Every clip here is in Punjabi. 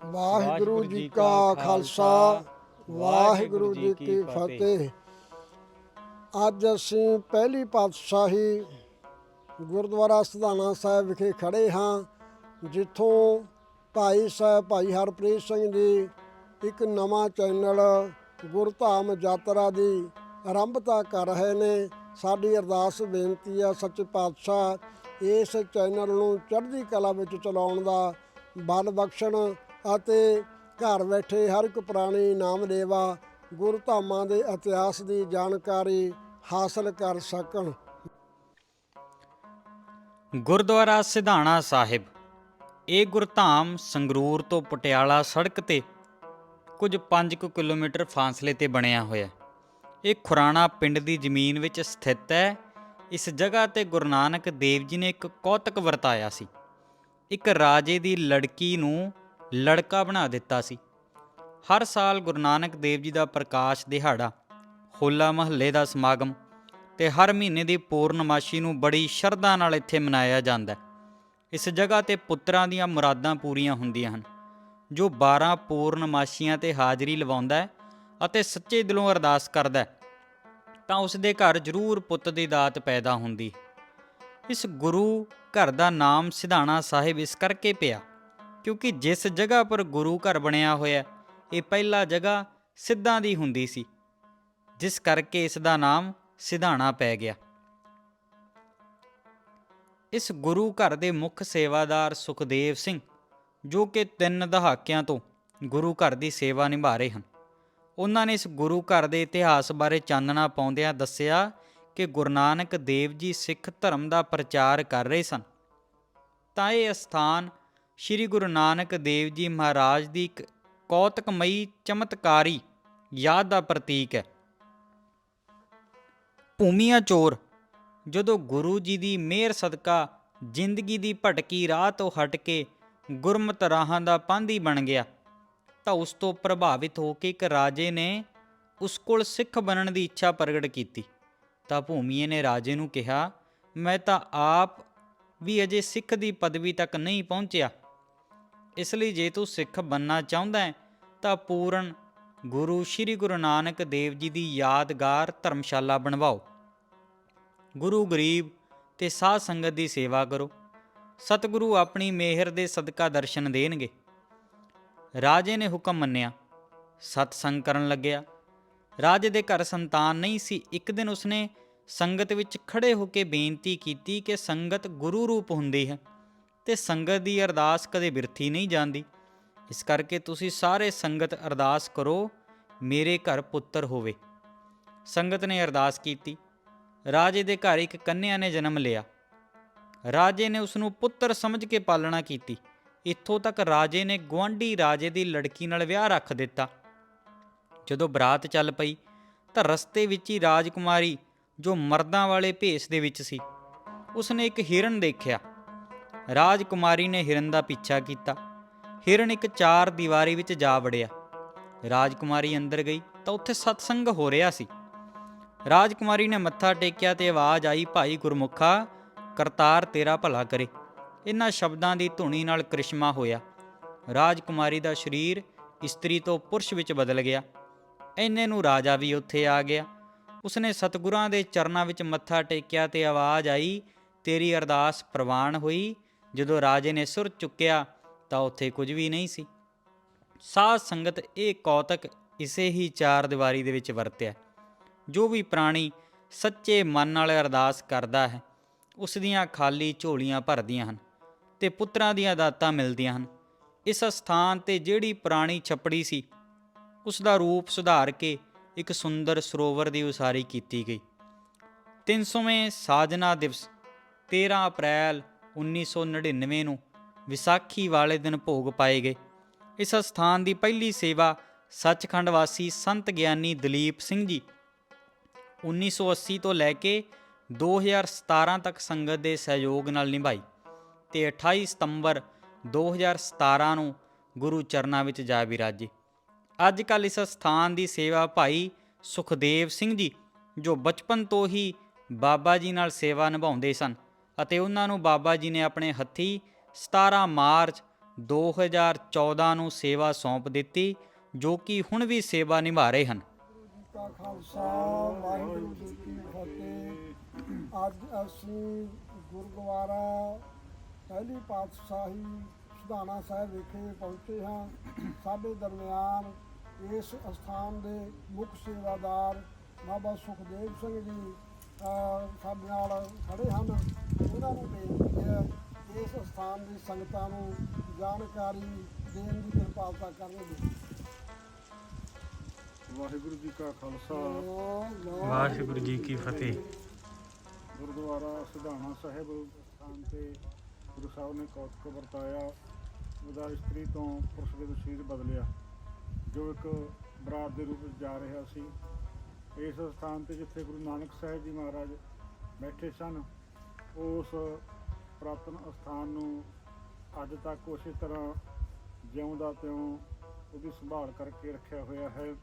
ਵਾਹਿਗੁਰੂ ਜੀ ਕਾ ਖਾਲਸਾ ਵਾਹਿਗੁਰੂ ਜੀ ਕੀ ਫਤਿਹ। ਅੱਜ ਅਸੀਂ ਪਹਿਲੀ ਪਾਤਸ਼ਾਹੀ ਗੁਰਦੁਆਰਾ ਸਧਾਣਾ ਸਾਹਿਬ ਵਿਖੇ ਖੜੇ ਹਾਂ ਜਿੱਥੋਂ ਭਾਈ ਸਾਹਿਬ ਭਾਈ ਹਰਪ੍ਰੀਤ ਸਿੰਘ ਜੀ ਇੱਕ ਨਵਾਂ ਚੈਨਲ ਗੁਰਧਾਮ ਯਾਤਰਾ ਦੀ ਆਰੰਭਤਾ ਕਰ ਰਹੇ ਨੇ। ਸਾਡੀ ਅਰਦਾਸ ਬੇਨਤੀ ਹੈ ਸੱਚੇ ਪਾਤਸ਼ਾਹ ਇਸ ਚੈਨਲ ਨੂੰ ਚੜ੍ਹਦੀ ਕਲਾ ਵਿੱਚ ਚਲਾਉਣ ਦਾ ਬਲ ਬਖਸ਼ਣ ਅਤੇ ਘਰ ਬੈਠੇ ਹਰ ਇੱਕ ਪ੍ਰਾਣੀ ਨਾਮਲੇਵਾ ਗੁਰਧਾਮਾਂ ਦੇ ਇਤਿਹਾਸ ਦੀ ਜਾਣਕਾਰੀ ਹਾਸਲ ਕਰ ਸਕਣ। ਗੁਰਦੁਆਰਾ ਸਿਧਾਣਾ ਸਾਹਿਬ। ਇਹ ਗੁਰਧਾਮ ਸੰਗਰੂਰ ਤੋਂ ਪਟਿਆਲਾ ਸੜਕ ਤੇ ਕੁਝ 5 ਕਿਲੋਮੀਟਰ ਫਾਸਲੇ ਤੇ ਬਣਿਆ ਹੋਇਆ ਇਹ ਖੁਰਾਣਾ ਪਿੰਡ ਦੀ ਜ਼ਮੀਨ ਵਿੱਚ ਸਥਿਤ ਹੈ। ਇਸ ਜਗ੍ਹਾ ਤੇ ਗੁਰੂ ਨਾਨਕ ਦੇਵ ਜੀ ਨੇ ਇੱਕ ਕੌਤਕ ਵਰਤਾਇਆ ਸੀ। ਇੱਕ ਰਾਜੇ ਦੀ ਲੜਕੀ ਨੂੰ ਲੜਕਾ ਬਣਾ ਦਿੱਤਾ ਸੀ। ਹਰ ਸਾਲ ਗੁਰੂ ਨਾਨਕ ਦੇਵ ਜੀ ਦਾ ਪ੍ਰਕਾਸ਼ ਦਿਹਾੜਾ, ਹੋਲਾ ਮਹੱਲੇ ਦਾ ਸਮਾਗਮ ਤੇ ਹਰ ਮਹੀਨੇ ਦੀ ਪੂਰਨਮਾਸ਼ੀ ਨੂੰ ਬੜੀ ਸ਼ਰਧਾ ਨਾਲ ਇੱਥੇ ਮਨਾਇਆ ਜਾਂਦਾ ਹੈ। ਇਸ ਜਗ੍ਹਾ ਤੇ ਪੁੱਤਰਾਂ ਦੀਆਂ ਮੁਰਾਦਾਂ ਪੂਰੀਆਂ ਹੁੰਦੀਆਂ ਹਨ, ਜੋ 12 ਪੂਰਨਮਾਸ਼ੀਆਂ ਤੇ ਹਾਜ਼ਰੀ ਲਵਾਉਂਦਾ ਹੈ ਅਤੇ ਸੱਚੇ ਦਿਲੋਂ ਅਰਦਾਸ ਕਰਦਾ ਹੈ। ਤਾਂ ਉਸ ਦੇ ਘਰ ਜ਼ਰੂਰ ਪੁੱਤ ਦੀ ਦਾਤ ਪੈਦਾ ਹੁੰਦੀ ਇਸ ਗੁਰੂ ਘਰ ਦਾ ਨਾਮ ਸਿਧਾਣਾ ਸਾਹਿਬ ਇਸ ਕਰਕੇ ਪਿਆ ਕਿਉਂਕਿ ਜਿਸ ਜਗ੍ਹਾ ਪਰ ਗੁਰੂ ਘਰ ਬਣਿਆ ਹੋਇਆ ਇਹ ਪਹਿਲਾ ਜਗ੍ਹਾ ਸਿੱਧਾਂ ਦੀ ਹੁੰਦੀ ਸੀ, ਜਿਸ ਕਰਕੇ ਇਸ ਦਾ ਨਾਮ ਸਿਧਾਣਾ ਪੈ ਗਿਆ। ਇਸ ਗੁਰੂ ਘਰ ਦੇ ਮੁੱਖ ਸੇਵਾਦਾਰ ਸੁਖਦੇਵ ਸਿੰਘ, ਜੋ ਕਿ ਤਿੰਨ ਦਹਾਕਿਆਂ ਤੋਂ ਗੁਰੂ ਘਰ ਦੀ ਸੇਵਾ ਨਿਭਾ ਰਹੇ ਹਨ, ਉਹਨਾਂ ਨੇ ਇਸ ਗੁਰੂ ਘਰ ਦੇ ਇਤਿਹਾਸ ਬਾਰੇ ਚਾਨਣਾ ਪਾਉਂਦਿਆਂ ਦੱਸਿਆ ਕਿ ਗੁਰੂ ਨਾਨਕ ਦੇਵ ਜੀ ਸਿੱਖ ਧਰਮ ਦਾ ਪ੍ਰਚਾਰ ਕਰ ਰਹੇ ਸਨ। ਤਾਂ ਇਹ ਸਥਾਨ ਸ੍ਰੀ ਗੁਰੂ ਨਾਨਕ ਦੇਵ ਜੀ ਮਹਾਰਾਜ ਦੀ ਇੱਕ ਕੌਤਕਮਈ ਚਮਤਕਾਰੀ ਯਾਦ ਦਾ ਪ੍ਰਤੀਕ ਹੈ। ਭੂਮੀਆਂ ਚੋਰ, ਜਦੋਂ ਗੁਰੂ ਜੀ ਦੀ ਮਿਹਰ ਸਦਕਾ ਜ਼ਿੰਦਗੀ ਦੀ ਭਟਕੀ ਰਾਹ ਤੋਂ ਹਟ ਕੇ ਗੁਰਮਤ ਰਾਹਾਂ ਦਾ ਪਾਂਧੀ ਬਣ ਗਿਆ, ਤਾਂ ਉਸ ਤੋਂ ਪ੍ਰਭਾਵਿਤ ਹੋ ਕੇ ਇੱਕ ਰਾਜੇ ਨੇ ਉਸ ਕੋਲ ਸਿੱਖ ਬਣਨ ਦੀ ਇੱਛਾ ਪ੍ਰਗਟ ਕੀਤੀ। ਤਾਂ ਭੂਮੀਏ ਨੇ ਰਾਜੇ ਨੂੰ ਕਿਹਾ, ਮੈਂ ਤਾਂ ਆਪ ਵੀ ਅਜੇ ਸਿੱਖ ਦੀ ਪਦਵੀ ਤੱਕ ਨਹੀਂ ਪਹੁੰਚਿਆ। ਇਸ ਲਈ ਜੇ ਤੂੰ ਸਿੱਖ ਬੰਨਣਾ ਚਾਹੁੰਦਾ ਹੈ, ਤਾਂ ਪੂਰਨ ਗੁਰੂ ਸ੍ਰੀ ਗੁਰੂ ਨਾਨਕ ਦੇਵ ਜੀ ਦੀ ਯਾਦਗਾਰ ਧਰਮਸ਼ਾਲਾ ਬਣਵਾਓ। ਗੁਰੂ ਗਰੀਬ ਤੇ ਸਾਧ ਸੰਗਤ ਦੀ ਸੇਵਾ ਕਰੋ। ਸਤਿਗੁਰੂ ਆਪਣੀ ਮਿਹਰ ਦੇ ਸਦਕਾ ਦਰਸ਼ਨ ਦੇਣਗੇ। ਰਾਜੇ ਨੇ ਹੁਕਮ ਮੰਨਿਆ। ਸਤਸੰਗ ਕਰਨ ਲੱਗਿਆ। ਰਾਜੇ ਦੇ ਘਰ ਸੰਤਾਨ ਨਹੀਂ ਸੀ। ਇੱਕ ਦਿਨ ਉਸਨੇ ਸੰਗਤ ਵਿੱਚ ਖੜੇ ਹੋ ਕੇ ਬੇਨਤੀ ਕੀਤੀ ਕਿ ਸੰਗਤ ਗੁਰੂ ਰੂਪ ਹੁੰਦੀ ਹੈ। ਤੇ ਸੰਗਤ ਦੀ ਅਰਦਾਸ ਕਦੇ ਬਿਰਥੀ ਨਹੀਂ ਜਾਂਦੀ। ਇਸ ਕਰਕੇ ਤੁਸੀਂ ਸਾਰੇ ਸੰਗਤ ਅਰਦਾਸ ਕਰੋ, ਮੇਰੇ ਘਰ ਪੁੱਤਰ ਹੋਵੇ। ਸੰਗਤ ਨੇ ਅਰਦਾਸ ਕੀਤੀ। ਰਾਜੇ ਦੇ ਘਰ ਇੱਕ ਕੰਨਿਆ ਨੇ ਜਨਮ ਲਿਆ। ਰਾਜੇ ਨੇ ਉਸ ਨੂੰ ਪੁੱਤਰ ਸਮਝ ਕੇ ਪਾਲਣਾ ਕੀਤੀ। ਇੱਥੋਂ ਤੱਕ ਰਾਜੇ ਨੇ ਗੁਆਂਢੀ ਰਾਜੇ ਦੀ ਲੜਕੀ ਨਾਲ ਵਿਆਹ ਰੱਖ ਦਿੱਤਾ। ਜਦੋਂ ਬਰਾਤ ਚੱਲ ਪਈ, ਤਾਂ ਰਸਤੇ ਵਿੱਚ ਹੀ ਰਾਜਕੁਮਾਰੀ ਜੋ ਮਰਦਾਂ ਵਾਲੇ ਭੇਸ ਦੇ ਵਿੱਚ ਸੀ, ਉਸਨੇ ਇੱਕ ਹਿਰਨ ਦੇਖਿਆ। ਰਾਜਕੁਮਾਰੀ ਨੇ ਹਿਰਨ ਦਾ ਪਿੱਛਾ ਕੀਤਾ। ਹਿਰਨ ਇੱਕ ਚਾਰ ਦੀਵਾਰੀ ਵਿੱਚ ਜਾ ਵੜਿਆ। ਰਾਜਕੁਮਾਰੀ ਅੰਦਰ ਗਈ ਤਾਂ ਉੱਥੇ ਸਤਸੰਗ ਹੋ ਰਿਹਾ ਸੀ। ਰਾਜਕੁਮਾਰੀ ਨੇ ਮੱਥਾ ਟੇਕਿਆ ਤੇ ਆਵਾਜ਼ ਆਈ, ਭਾਈ ਗੁਰਮੁਖਾ, ਕਰਤਾਰ ਤੇਰਾ ਭਲਾ ਕਰੇ। ਇਹਨਾਂ ਸ਼ਬਦਾਂ ਦੀ ਧੁਨੀ ਨਾਲ ਕ੍ਰਿਸ਼ਮਾ ਹੋਇਆ। ਰਾਜਕੁਮਾਰੀ ਦਾ ਸਰੀਰ ਇਸਤਰੀ ਤੋਂ ਪੁਰਸ਼ ਵਿੱਚ ਬਦਲ ਗਿਆ। ਐਨੇ ਨੂੰ ਰਾਜਾ ਵੀ ਉੱਥੇ ਆ ਗਿਆ। ਉਸਨੇ ਸਤਿਗੁਰਾਂ ਦੇ ਚਰਨਾਂ ਵਿੱਚ ਮੱਥਾ ਟੇਕਿਆ ਤੇ ਆਵਾਜ਼ ਆਈ, ਤੇਰੀ ਅਰਦਾਸ ਪ੍ਰਵਾਨ ਹੋਈ ਜਦੋਂ ਰਾਜੇ ਨੇ ਸੁਰ ਚੁੱਕਿਆ ਤਾਂ ਉੱਥੇ ਕੁਝ ਵੀ ਨਹੀਂ ਸੀ। ਸਾਧ ਸੰਗਤ ਇਹ ਕੌਤਕ ਇਸੇ ਹੀ ਚਾਰ ਦੀਵਾਰੀ ਦੇ ਵਿੱਚ ਵਰਤਿਆ। ਜੋ ਵੀ ਪ੍ਰਾਣੀ ਸੱਚੇ ਮਨ ਨਾਲ ਅਰਦਾਸ ਕਰਦਾ ਹੈ, ਉਸ ਦੀਆਂ ਖਾਲੀ ਝੋਲੀਆਂ ਭਰਦੀਆਂ ਹਨ ਤੇ ਪੁੱਤਰਾਂ ਦੀਆਂ ਦਾਤਾਂ ਮਿਲਦੀਆਂ ਹਨ। ਇਸ ਸਥਾਨ ਤੇ ਜਿਹੜੀ ਪੁਰਾਣੀ ਛੱਪੜੀ ਸੀ, ਉਸ ਦਾ ਰੂਪ ਸੁਧਾਰ ਕੇ ਇੱਕ ਸੁੰਦਰ ਸਰੋਵਰ ਦੀ ਉਸਾਰੀ ਕੀਤੀ ਗਈ। 300ਵੇਂ ਸਾਜਨਾ ਦਿਵਸ 13 ਅਪ੍ਰੈਲ 1999 ਨੂੰ ਵਿਸਾਖੀ ਵਾਲੇ ਦਿਨ ਭੋਗ ਪਾਏ ਗਏ। ਇਸ ਸਥਾਨ ਦੀ ਪਹਿਲੀ ਸੇਵਾ ਸੱਚਖੰਡ ਵਾਸੀ ਸੰਤ ਗਿਆਨੀ ਦਲੀਪ ਸਿੰਘ ਜੀ 1980 ਤੋਂ ਲੈ ਕੇ 2017 ਤੱਕ ਸੰਗਤ ਦੇ ਸਹਿਯੋਗ ਨਾਲ ਨਿਭਾਈ ਤੇ 28 ਸਤੰਬਰ 2017 ਨੂੰ ਗੁਰੂ ਚਰਨਾਂ ਵਿੱਚ ਜਾ ਵਿਰਾਜੇ। ਅੱਜ ਕੱਲ ਇਸ ਸਥਾਨ ਦੀ ਸੇਵਾ ਭਾਈ ਸੁਖਦੇਵ ਸਿੰਘ ਜੀ ਜੋ ਬਚਪਨ ਤੋਂ ਹੀ ਬਾਬਾ ਜੀ ਨਾਲ ਸੇਵਾ ਨਿਭਾਉਂਦੇ ਸਨ। ਅਤੇ ਉਹਨਾਂ ਨੂੰ ਬਾਬਾ ਜੀ ਨੇ ਆਪਣੇ ਹੱਥੀ 17 ਮਾਰਚ 2014 ਨੂੰ ਸੇਵਾ ਸੌਂਪ ਦਿੱਤੀ, ਜੋ ਕਿ ਹੁਣ ਵੀ ਸੇਵਾ ਨਿਭਾ ਰਹੇ ਹਨ ਜੀ ਕਾ ਖਾਲਸਾ, ਵਾਹਿਗੁਰੂ ਜੀ ਕੀ ਫਤਿਹ। ਅੱਜ ਅਸੀਂ ਗੁਰਦੁਆਰਾ ਪਹਿਲੀ ਪਾਤਸ਼ਾਹੀ ਸੁਧਾਣਾ ਸਾਹਿਬ ਵਿਖੇ ਪਹੁੰਚੇ ਹਾਂ। ਸਾਡੇ ਦਰਮਿਆਨ ਇਸ ਸਥਾਨ ਦੇ ਮੁੱਖ ਸੇਵਾਦਾਰ ਬਾਬਾ ਸੁਖਦੇਵ ਸਿੰਘ ਜੀ ਸਾਡੇ ਨਾਲ ਖੜੇ ਹਨ। ਉਹਨਾਂ ਨੂੰ ਬੇਨਤੀ ਹੈ। ਕਿ ਇਸ ਸਥਾਨ ਦੀ ਸੰਗਤਾਂ ਨੂੰ ਜਾਣਕਾਰੀ ਦੇਣ ਦੀ ਕਿਰਪਾਲਤਾ ਕਰਨਗੇ ਵਾਹਿਗੁਰੂ ਜੀ ਕਾ ਖਾਲਸਾ। ਵਾਹਿਗੁਰੂ ਜੀ ਕੀ ਫਤਿਹ। ਗੁਰਦੁਆਰਾ ਸਿਧਾਣਾ ਸਾਹਿਬ ਸਥਾਨ ਤੇ ਗੁਰੂ ਸਾਹਿਬ ਨੇ ਕੌਤਕ ਵਰਤਾਇਆ। ਉਹਦਾ ਇਸਤਰੀ ਤੋਂ ਪੁਰਸ਼ ਦੇ ਤਸਵੀਰ ਬਦਲਿਆ ਜੋ ਇੱਕ ਬਰਾਤ ਦੇ ਰੂਪ ਵਿੱਚ ਜਾ ਰਿਹਾ ਸੀ। ਇਸ ਸਥਾਨ ਤੇ ਜਿੱਥੇ ਗੁਰੂ ਨਾਨਕ ਸਾਹਿਬ ਜੀ ਮਹਾਰਾਜ ਬੈਠੇ ਸਨ ਉਸ ਪ੍ਰਾਤਨ ਅਸਥਾਨ ਨੂੰ ਅੱਜ ਤੱਕ ਉਸੇ ਤਰ੍ਹਾਂ ਜਿਉਂਦਾ ਤਿਉਂ ਉਹਦੀ ਸੰਭਾਲ ਕਰਕੇ ਰੱਖਿਆ ਹੋਇਆ ਹੈ।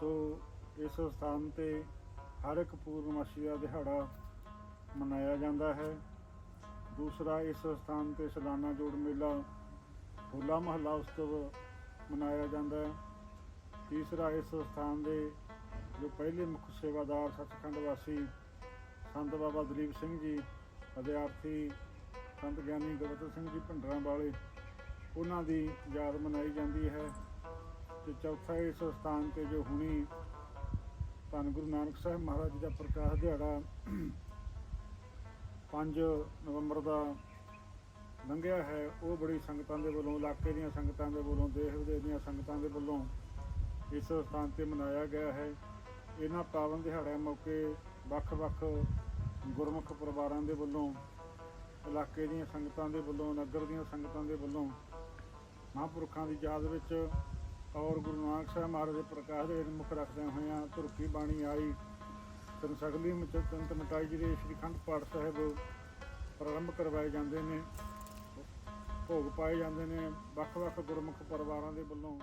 ਸੋ ਇਸ ਸਥਾਨ ਤੇ ਹਰ ਇੱਕ ਪੂਰਨਮਾਸ਼ੀ ਦਾ ਦਿਹਾੜਾ ਮਨਾਇਆ ਜਾਂਦਾ ਹੈ। ਦੂਸਰਾ ਇਸ ਸਥਾਨ ਤੇ ਸਲਾਨਾ ਜੋੜ ਮੇਲਾ, ਹੋਲਾ ਮਹੱਲਾ ਉਤਸਵ ਮਨਾਇਆ ਜਾਂਦਾ ਹੈ। ਤੀਸਰਾ ਇਸ ਸਥਾਨ ਦੇ ਜੋ ਪਹਿਲੇ ਮੁੱਖ ਸੇਵਾਦਾਰ ਸੱਚਖੰਡ ਵਾਸੀ ਸੰਤ ਬਾਬਾ ਦਲੀਪ ਸਿੰਘ ਜੀ ਵਿਦਿਆਰਥੀ ਸੰਤ ਗਿਆਨੀ ਗੁਰਬਚਨ ਸਿੰਘ ਜੀ ਭੰਡਰਾਂ ਵਾਲੇ, ਉਹਨਾਂ ਦੀ ਯਾਦ ਮਨਾਈ ਜਾਂਦੀ ਹੈ ਤੇ ਚੌਥਾ ਇਸ ਸਥਾਨ ਤੇ ਜੋ ਹੁਣੀ ਧੰਨ ਗੁਰੂ ਨਾਨਕ ਸਾਹਿਬ ਮਹਾਰਾਜ ਦਾ ਪ੍ਰਕਾਸ਼ ਦਿਹਾੜਾ 5 ਨਵੰਬਰ ਦਾ ਲੰਘਿਆ ਹੈ, ਉਹ ਬੜੀ ਸੰਗਤਾਂ ਦੇ ਵੱਲੋਂ, ਇਲਾਕੇ ਦੀਆਂ ਸੰਗਤਾਂ ਦੇ ਵੱਲੋਂ, ਦੇਸ਼ ਵਿਦੇਸ਼ ਦੀਆਂ ਸੰਗਤਾਂ ਦੇ ਵੱਲੋਂ ਇਸ ਸਥਾਨ ਤੇ ਮਨਾਇਆ ਗਿਆ ਹੈ। ਇਹਨਾਂ ਪਾਵਨ ਦਿਹਾੜਿਆਂ ਮੌਕੇ ਵੱਖ-ਵੱਖ ਗੁਰਮੁਖ ਪਰਿਵਾਰਾਂ ਦੇ ਵੱਲੋਂ, ਇਲਾਕੇ ਦੀਆਂ ਸੰਗਤਾਂ ਦੇ ਵੱਲੋਂ, ਨਗਰ ਦੀਆਂ ਸੰਗਤਾਂ ਦੇ ਵੱਲੋਂ ਮਹਾਂਪੁਰਖਾਂ ਦੀ ਯਾਦ ਵਿੱਚ ਔਰ ਗੁਰੂ ਨਾਨਕ ਸਾਹਿਬ ਮਹਾਰਾਜ ਦੇ ਪ੍ਰਕਾਸ਼ ਦੇ ਮੁੱਖ ਰੱਖਦਿਆਂ ਹੋਇਆਂ ਧੁਰਕੀ ਬਾਣੀ ਆਈ। ਤਨ ਸਗਲੀ ਮਚੰਤ ਮਟਾਈ ਜੀ ਦੇ ਸ੍ਰੀ ਖੰਡ ਪਾਠ ਸਾਹਿਬ ਪ੍ਰਾਰੰਭ ਕਰਵਾਏ ਜਾਂਦੇ ਨੇ, ਭੋਗ ਪਾਏ ਜਾਂਦੇ ਨੇ, ਵੱਖ-ਵੱਖ ਗੁਰਮੁਖ ਪਰਿਵਾਰਾਂ ਦੇ ਵੱਲੋਂ